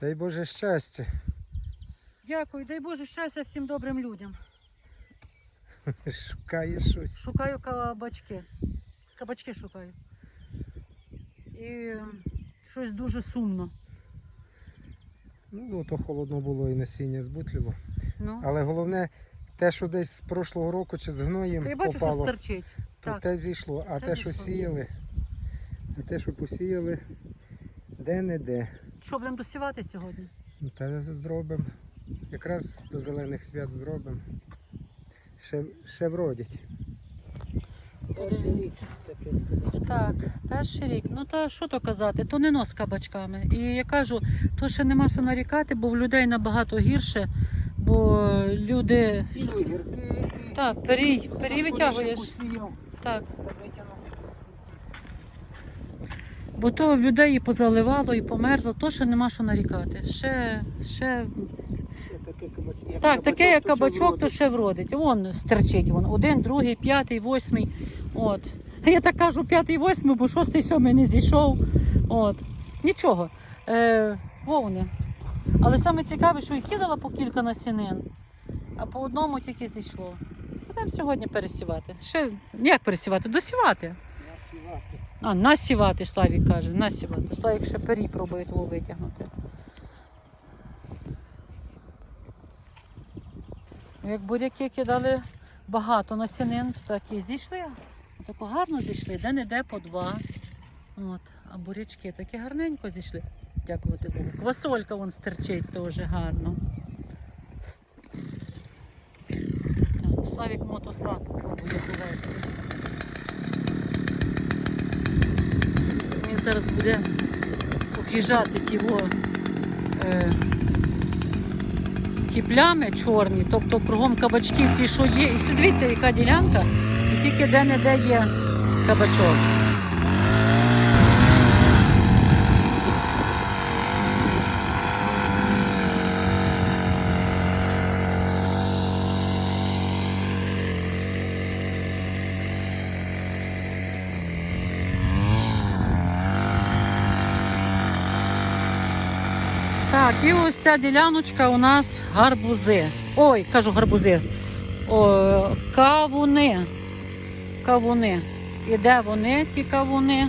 Дай Боже щастя. Дякую, дай Боже щастя всім добрим людям. Шукає щось. Шукаю кабачки. Кабачки шукаю. І щось дуже сумно. Ну, то холодно було і насіння збутліло. Ну, Але головне, те, що десь з прошлого року чи з гноєм я бачу, що попало, стерчить. то Так. те зійшло. А Те те, що сіяли, а те, що посіяли, де-не-де. Що будемо досівати сьогодні? Ну, Та зробимо. Якраз до зелених свят зробимо. Ще, ще вродять. Перший рік Так, перший рік. Ну та що то казати, то не нос з кабачками. І я кажу, то ще нема що нарікати, бо в людей набагато гірше, бо люди. Так, перій, перій витягуєш. Так. Бо то людей і позаливало, і померзло, то ще нема що нарікати. Ще, ще Так, таке як кабачок, то ще вродить. Вон стерчить вон. Один, другий, п'ятий, восьмий. От. Я так кажу, п'ятий, восьмий, бо шостий, сьомий не зійшов. От. Нічого. Е, вовни. Але саме цікаве, що і кидала по кілька насінин, а по одному тільки зійшло. Будемо сьогодні пересівати. Ще як пересівати? Досівати. А, насівати, Славік каже, насівати. Славік ще пері пробує того витягнути. Як буряки кидали багато насінин, так і зійшли. Тако гарно зійшли, де-не-де по два. От. А бурячки такі гарненько зійшли. Дякувати Богу. Квасолька вон стерчить теж гарно. Так, Славік мотосад пробує завести. Зараз буде об'їжджати ті, е, ті плями чорні, тобто кругом кабачків ті, що є. І дивіться, яка ділянка, і тільки де-не-де є кабачок. Так, і ось ця діляночка у нас гарбузи. Ой, кажу гарбузи. О, кавуни. Кавуни. І де вони, ті кавуни?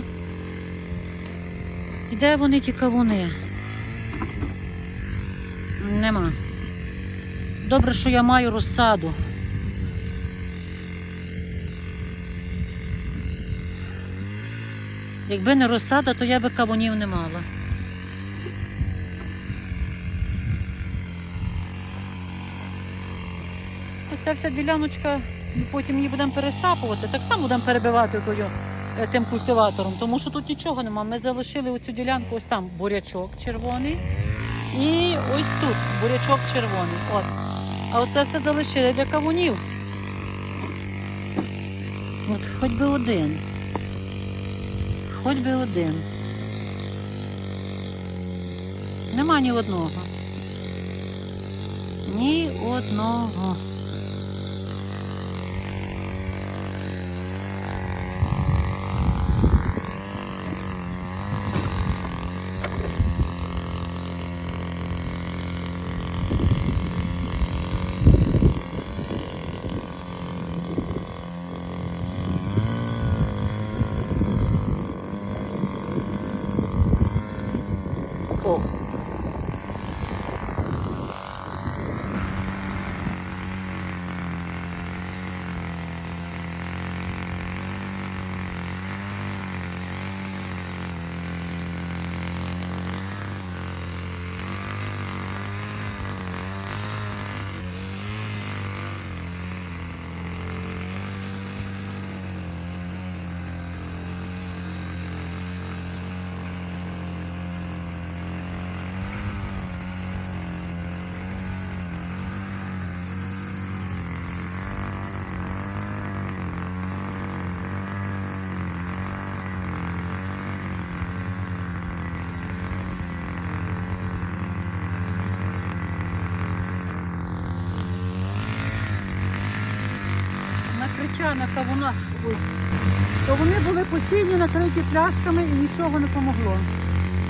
І де вони ті кавуни? Нема. Добре, що я маю розсаду. Якби не розсада, то я би кавунів не мала. Оця вся діляночка, потім її будемо пересапувати. Так само будемо перебивати тою, е, тим культиватором, тому що тут нічого нема. Ми залишили оцю ділянку, ось там бурячок червоний. І ось тут бурячок червоний. От. А оце все залишили для кавунів. От хоч би один. Хоч би один. Нема ні одного. Ні одного. О. накриття на кавунах. То вони були посіяні, накриті пляшками і нічого не помогло.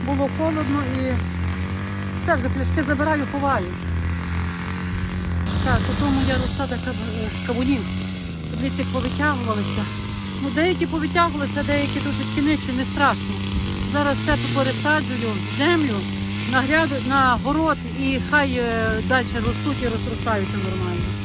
Було холодно і Все, вже пляшки забираю, ховаю. Так, у тому є розсада е, кавунів. Подивіться, повитягувалися. Ну, деякі повитягувалися, деякі трошечки нижче, не страшно. Зараз все пересаджую в землю, на гряду, на город і хай е, далі ростуть і розростаються нормально.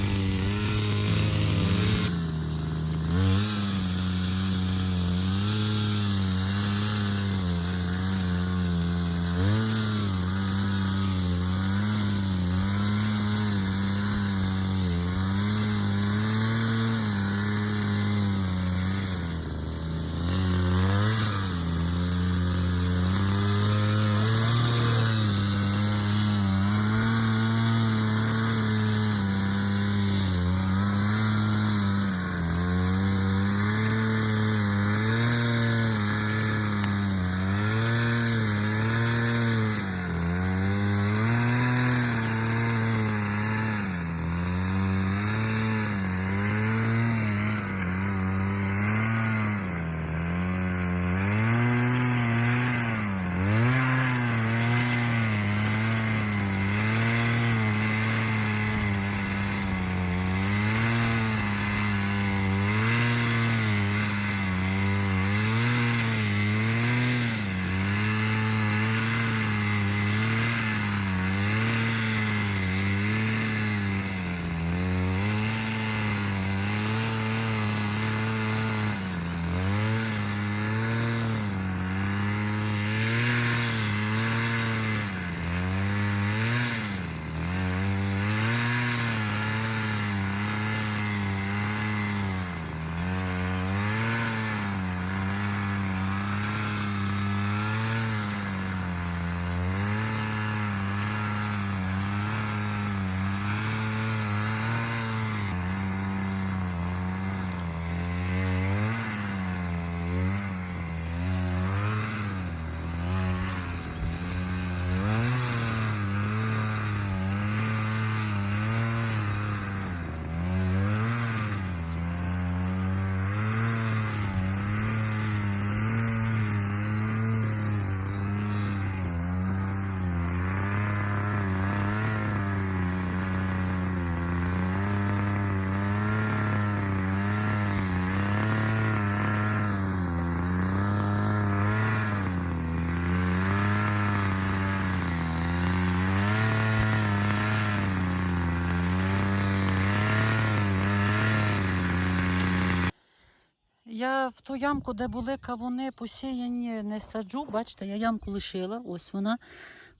В ту ямку, де були кавуни посіяні, не саджу. Бачите, я ямку лишила, ось вона.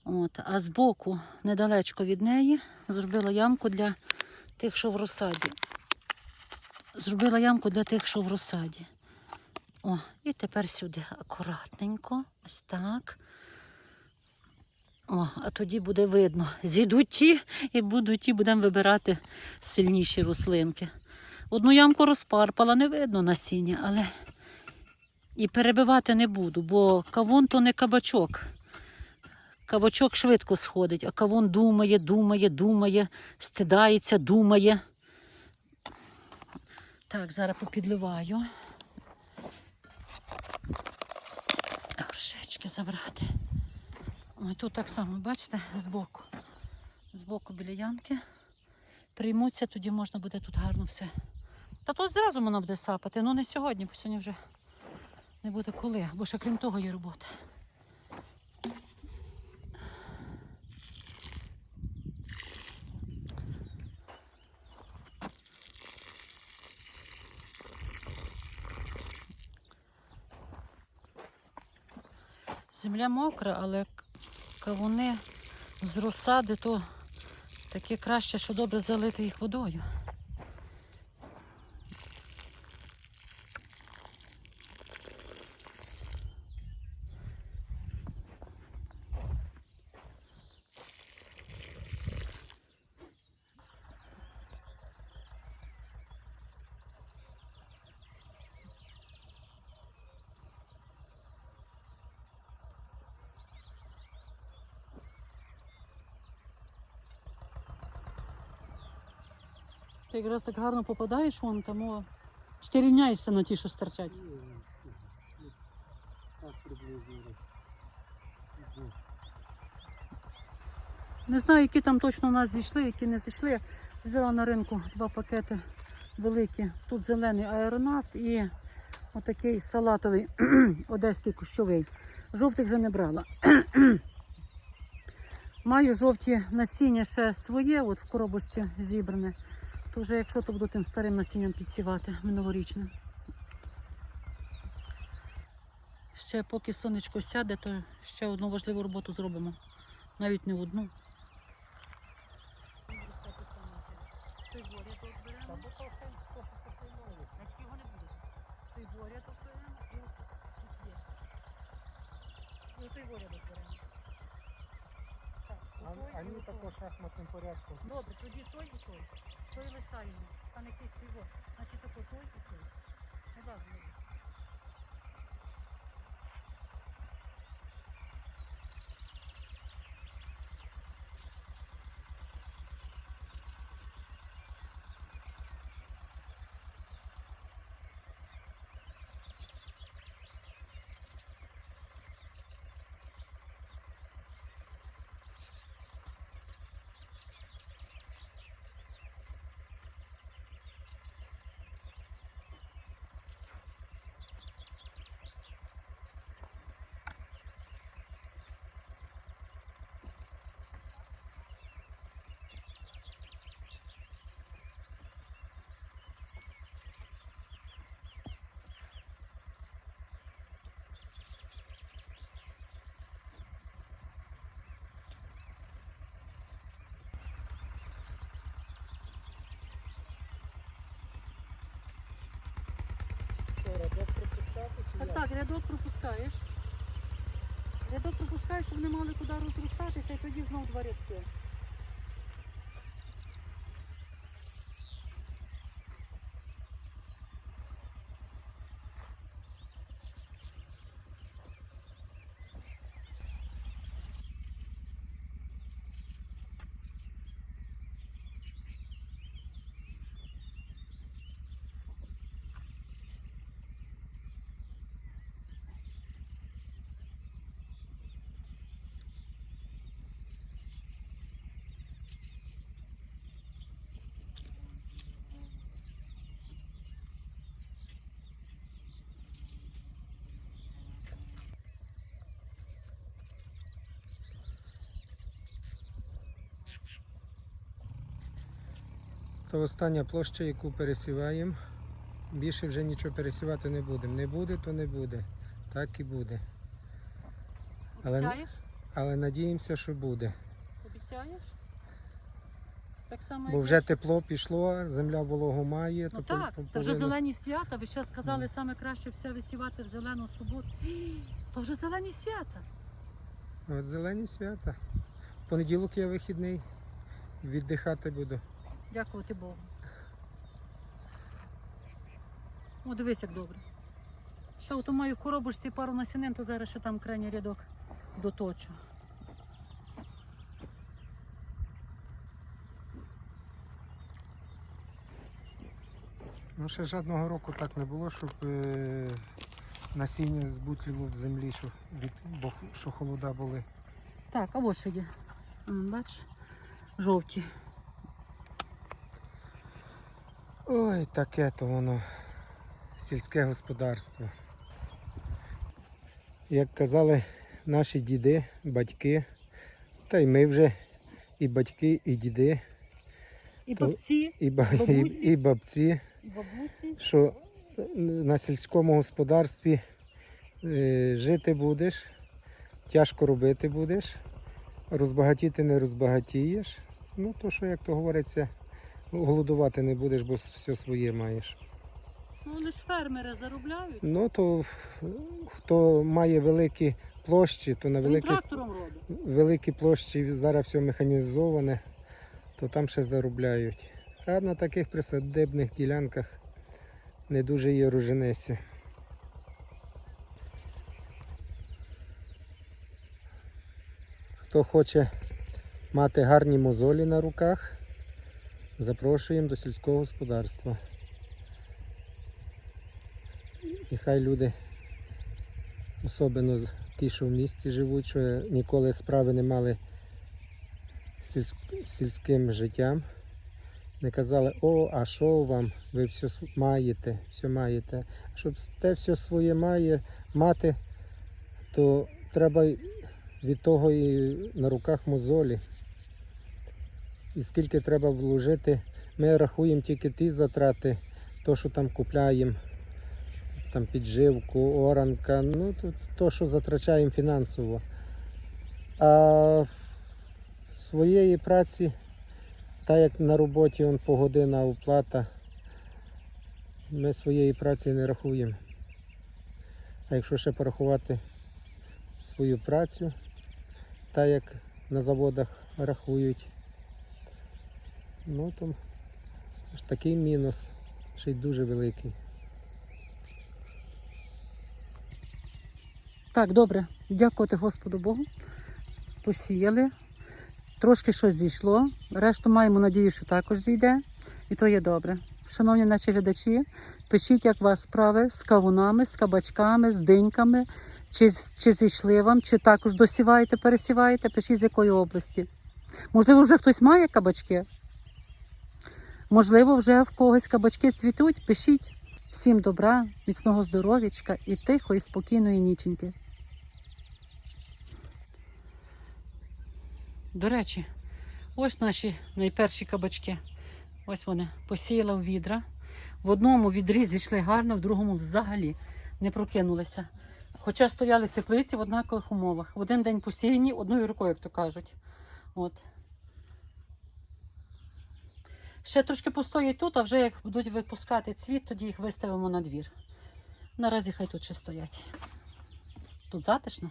От, а збоку, недалечко від неї, зробила ямку для тих, що в розсаді. Зробила ямку для тих, що в розсаді. О, і тепер сюди акуратненько, ось так. О, а тоді буде видно. Зійдуть ті і будуть ті, будемо вибирати сильніші рослинки. Одну ямку розпарпала, не видно насіння, але і перебивати не буду, бо кавун то не кабачок. Кабачок швидко сходить, а кавун думає, думає, думає, стидається, думає. Так, зараз попідливаю. Горшечки забрати. Ой, тут так само, бачите, збоку. Збоку біля ямки. Приймуться, тоді можна буде тут гарно все. Та тут зразу воно буде сапати, ну не сьогодні, бо сьогодні вже не буде коли, бо ще крім того є робота. Земля мокра, але кавуни з розсади, то таке краще, що добре залити їх водою. Ти якраз так гарно попадаєш вон тому. Чи ти рівняєшся на ті, що стирчать? Так приблизно. Не знаю, які там точно у нас зійшли, які не зійшли. Взяла на ринку два пакети великі. Тут зелений аеронавт і отакий салатовий одеський кущовий. Жовтих вже не брала. Маю жовті насіння ще своє, от в коробочці зібране. То вже якщо то буду тим старим насінням підсівати минулорічним. Ще поки сонечко сяде, то ще одну важливу роботу зробимо. Навіть не одну. Буде. Той борядок беремо і тут є. І отой борядок беремо. Так, отой і Ані також шахматним порядком. Добре, тоді той і той. Той лишаємо. а не кисти його. Значить тако той і той. Не важливо. Що, рядок пропускати чи Так, рядок пропускаєш. Рядок пропускаєш, щоб вони мали куди розростатися, і тоді знов два рядки. То остання площа, яку пересіваємо. Більше вже нічого пересівати не будемо. Не буде, то не буде. Так і буде. Але, Обіцяєш? але надіємося, що буде. Обіцяєш? Так само, Бо як вже тепло пішло, земля вологу має, Ну то так, по- то вже повинно- зелені свята. Ви ще сказали, саме краще все висівати в зелену суботу. То вже зелені свята. От зелені свята. В понеділок я вихідний. Віддихати буду. Дякувати Богу. О, дивись, як добре. Ще от маю в коробочці пару насінин, то зараз ще там крайній рядок доточу. Ну, ще жодного року так не було, щоб е, насіння збутліло в землі, що, від, бо що холода були. Так, а ось ще є. Бач, жовті. Ой, таке то воно сільське господарство. Як казали наші діди, батьки, та й ми вже і батьки, і діди, І То- бабці, і, ба- і, і бабці, і бабусі. що на сільському господарстві е, жити будеш, тяжко робити будеш, розбагатіти не розбагатієш. Ну, то що, як то говориться, голодувати не будеш, бо все своє маєш. Ну вони ж фермери заробляють. Ну, то хто має великі площі, то на великі, трактором робить. великі площі зараз все механізоване, то там ще заробляють. А на таких присадибних ділянках не дуже є роженесі. Хто хоче мати гарні мозолі на руках, запрошуємо до сільського господарства. І хай люди, особливо ті, що в місті живуть, що ніколи справи не мали сільсь- сільським життям. Не казали, о, а що вам? Ви все маєте, все маєте. Щоб те все своє має мати, то треба від того і на руках мозолі. І скільки треба вложити, ми рахуємо тільки ті затрати, то, що там купляємо, там підживку, оранка, ну то, то що затрачаємо фінансово. А своєї праці, так як на роботі он погодина оплата, ми своєї праці не рахуємо. А якщо ще порахувати свою працю, так як на заводах рахують, ну то ж такий мінус, ще й дуже великий. Так, добре. Дякувати Господу Богу. Посіяли. Трошки щось зійшло. Решту маємо надію, що також зійде. І то є добре. Шановні наші глядачі, пишіть, як у вас справи з кавунами, з кабачками, з диньками. Чи, чи зійшли вам, чи також досіваєте, пересіваєте, пишіть з якої області. Можливо, вже хтось має кабачки. Можливо, вже в когось кабачки цвітуть. Пишіть. Всім добра, міцного здоров'ячка і тихої, спокійної ніченьки. До речі, ось наші найперші кабачки. Ось вони посіяла в відра. В одному відрі зійшли гарно, в другому взагалі не прокинулися. Хоча стояли в теплиці в однакових умовах. В один день посіяні одною рукою, як то кажуть. От. Ще трошки постоять тут, а вже як будуть випускати цвіт, тоді їх виставимо на двір. Наразі хай тут ще стоять. Тут затишно.